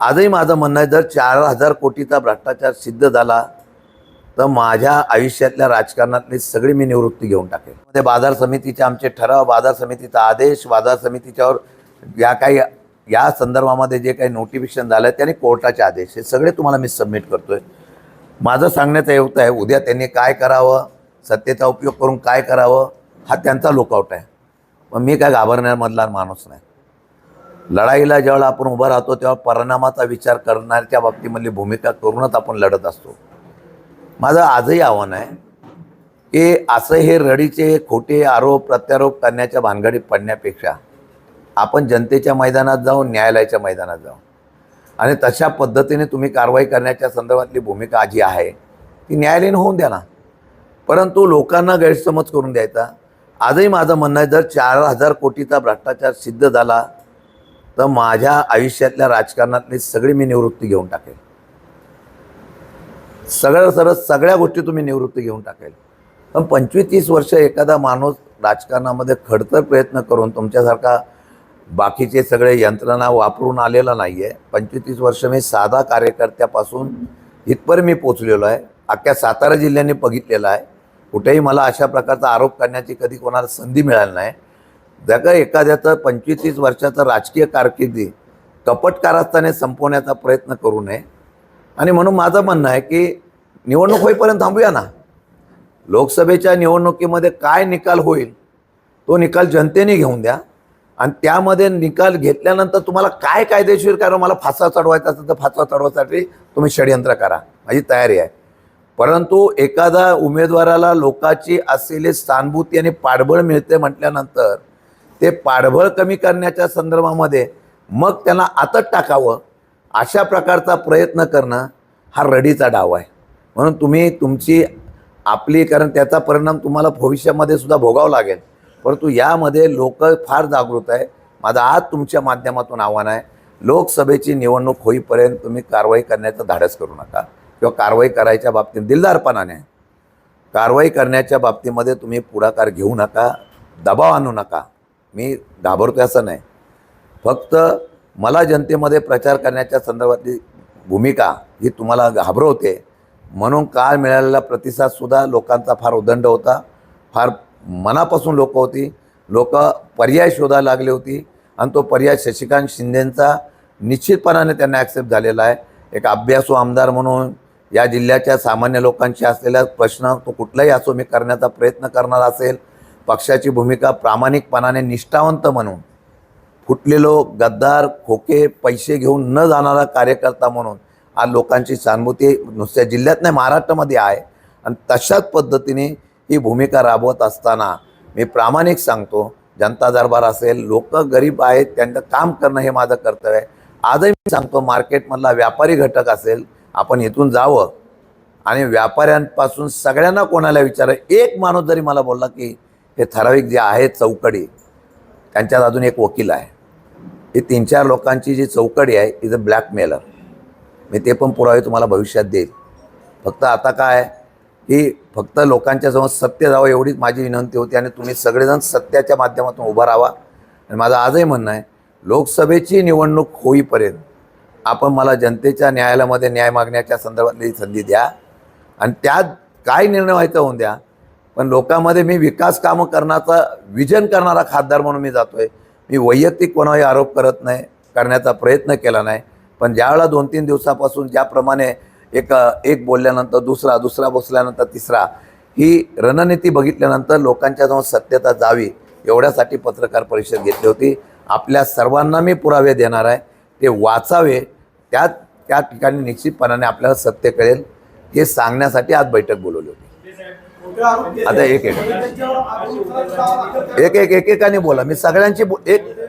आजही माझं म्हणणं आहे जर चार हजार कोटीचा भ्रष्टाचार सिद्ध झाला तर माझ्या आयुष्यातल्या राजकारणातली सगळी मी निवृत्ती घेऊन टाकेल ते बाजार समितीचे आमचे ठराव बाजार समितीचा आदेश बाजार समितीच्यावर या काही या संदर्भामध्ये जे काही नोटिफिकेशन झालं आहे त्याने कोर्टाचे आदेश. हे सगळे तुम्हाला मी सबमिट करतो आहे माझं सांगण्याचं एवढं आहे उद्या त्यांनी काय करावं सत्तेचा उपयोग करून काय करावं हा त्यांचा लुकआउट आहे. मग मी काय घाबरण्यामधला माणूस नाही. लढाईला ज्यावेळेला आपण उभा राहतो तेव्हा परिणामाचा विचार करण्याच्या बाबतीमधली भूमिका करूनच आपण लढत असतो. माझं आजही आव्हान आहे की असं हे रडीचे खोटे आरोप प्रत्यारोप करण्याच्या भानगडीत पडण्यापेक्षा आपण जनतेच्या मैदानात जाऊन न्यायालयाच्या मैदानात जाऊ आणि तशा पद्धतीने तुम्ही कारवाई करण्याच्या संदर्भातली भूमिका जी आहे ती न्यायालयीन होऊन द्या ना. परंतु लोकांना गैरसमज करून द्यायचा. आजही माझं म्हणणं आहे जर चार हजार कोटीचा भ्रष्टाचार सिद्ध झाला तर माझ्या आयुष्यातल्या राजकारणातली सगळी मी निवृत्ती घेऊन टाकेल. सगळं सरळ सगळ्या गोष्टी तुम्ही निवृत्ती घेऊन टाकेल. पण पंचवीस तीस वर्ष एखादा माणूस राजकारणामध्ये खडतर प्रयत्न करून तुमच्यासारखा बाकीचे सगळे यंत्रणा वापरून आलेला नाही आहे पंचवीस तीस वर्ष मी साधा कार्यकर्त्यापासून इथपर्यंत मी पोचलेलो आहे. अख्ख्या सातारा जिल्ह्याने बघितलेलं आहे. कुठेही मला अशा प्रकारचा आरोप करण्याची कधी कोणाला संधी मिळाली नाही. जर एखाद्याचं पंचवीस तीस वर्षाचं राजकीय कारकिर्दी कपट कारस्थाने संपवण्याचा प्रयत्न करू नये. आणि म्हणून माझं म्हणणं आहे की निवडणूक होईपर्यंत थांबूया ना. लोकसभेच्या निवडणुकीमध्ये काय निकाल होईल तो निकाल जनतेने घेऊन द्या. आणि त्यामध्ये निकाल घेतल्यानंतर तुम्हाला काय कायदेशीर कारण मला फासा चढवायचा असेल तर फासा चढवायसाठी तुम्ही षडयंत्र करा. माझी तयारी आहे. परंतु एखादा उमेदवाराला लोकाची असलेली सहानुभूती आणि पाठबळ मिळते म्हटल्यानंतर ते पाठबळ कमी करण्याच्या संदर्भामध्ये मग त्यांना आतच टाकावं अशा प्रकारचा प्रयत्न करणं हा रडीचा डाव आहे. म्हणून तुम्ही तुमची आपली कारण त्याचा परिणाम तुम्हाला भविष्यामध्ये सुद्धा भोगावं लागेल. परंतु यामध्ये लोक फार जागृत आहे. माझं आज तुमच्या माध्यमातून आव्हान आहे लोकसभेची निवडणूक होईपर्यंत तुम्ही कारवाई करण्याचं धाडस करू नका किंवा कारवाई करायच्या बाबतीत दिलदारपणाने. कारवाई करण्याच्या बाबतीमध्ये तुम्ही पुढाकार घेऊ नका दबाव आणू नका. मी घाबरतो असं नाही. फक्त मला जनतेमध्ये प्रचार करण्याच्या संदर्भातली भूमिका ही तुम्हाला घाबरवते. म्हणून काल मिळालेला प्रतिसादसुद्धा लोकांचा फार उदंड होता. फार मनापासून लोक होती. लोक पर्याय शोधायला लागली होती. आणि तो पर्याय शशिकांत शिंदेंचा निश्चितपणाने त्यांना ॲक्सेप्ट झालेला आहे. एक अभ्यासू आमदार म्हणून या जिल्ह्याच्या सामान्य लोकांशी असलेला प्रश्न तो कुठलाही असो मी करण्याचा प्रयत्न करणार असेल. पक्षाची भूमिका प्रामाणिकपणाने निष्ठावंत म्हणून फुटलेलो गद्दार खोके पैसे घेऊन न जाणारा कार्यकर्ता म्हणून आज लोकांची सहानुभूती नुसत्या जिल्ह्यात नाही महाराष्ट्रामध्ये आहे. आणि तशाच पद्धतीने ही भूमिका राबवत असताना मी प्रामाणिक सांगतो जनता दरबार असेल लोक गरीब आहेत त्यांचं काम करणं हे माझं कर्तव्य आहे. आजही मी सांगतो मार्केटमधला व्यापारी घटक असेल आपण इथून जावं. आणि व्यापाऱ्यांपासून सगळ्यांना कोणाला विचारा एक माणूस जरी मला बोलला की हे ठराविक जे आहे चौकडी त्यांच्यात अजून एक वकील आहे. ही तीन चार लोकांची जी चौकडी आहे इज अ ब्लॅकमेलर मी ते पण पुरावे तुम्हाला भविष्यात देईल. फक्त आता काय की फक्त लोकांच्या समोर सत्य जावं एवढीच माझी विनंती होती आणि तुम्ही सगळेजण सत्याच्या माध्यमातून उभा राहा आणि माझं आजही म्हणणं आहे लोकसभेची निवडणूक होईपर्यंत आपण मला जनतेच्या न्यायालयामध्ये न्याय मागण्याच्या संदर्भातली संधी द्या आणि त्यात काय निर्णय व्हायचा होऊन द्या पण लोकांमध्ये मी विकास कामं करण्याचा विजन करणारा खासदार म्हणून मी जातो आहे मी वैयक्तिक कोणाही आरोप करत नाही करण्याचा प्रयत्न केला नाही. पण ज्यावेळेला दोन तीन दिवसापासून ज्याप्रमाणे एक एक बोलल्यानंतर दुसरा दुसरा बसल्यानंतर तिसरा ही रणनीती बघितल्यानंतर लोकांच्या जवळ सत्यता जावी एवढ्यासाठी पत्रकार परिषद घेतली होती. आपल्या सर्वांना मी पुरावे देणार आहे. ते वाचावे. त्या त्या ठिकाणी निश्चितपणाने आपल्याला सत्य कळेल. हे सांगण्यासाठी आज बैठक बोलवली होती. आता एक एक. एक एक एकेकाने बोला. मी सगळ्यांची बो- एक